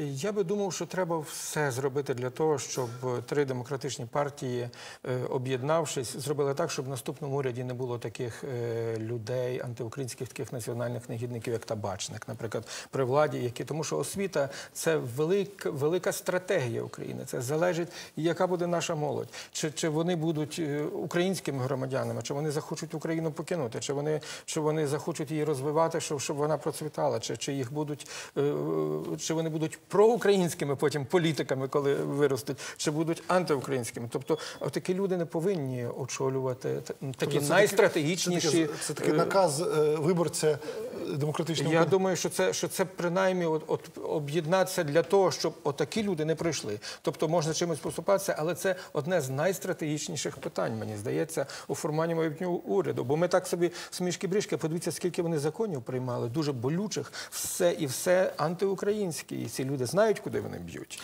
Я би думав, що треба все зробити для того, щоб три демократичні партії, е, об'єднавшись, зробили так, щоб в наступному уряді не було таких е, людей, антиукраїнських таких національних негідників, як табачник, наприклад, при владі, які тому, що освіта це велика, велика стратегія України. Це залежить, яка буде наша молодь, чи, чи вони будуть е, українськими громадянами, чи вони захочуть Україну покинути, чи вони, чи вони захочуть її розвивати, щоб, щоб вона процвітала, чи, чи їх будуть, чи вони будуть проукраїнськими потім політиками, коли виростуть, чи будуть антиукраїнськими. Тобто, такі люди не повинні очолювати такі Тобто це найстратегічніші. Це, таки- такий наказ е, виборця е, демократичного Я думаю, що це, що це принаймні от, от, об'єднатися для того, щоб отакі люди не пройшли. Тобто можна чимось поступатися, але це одне з найстратегічніших питань, мені здається, у формуванні майбутнього уряду. Бо ми так собі смішки брішки, подивіться, скільки вони законів приймали, дуже болючих, все і все антиукраїнське. І ці люди знають, куди вони б'ють.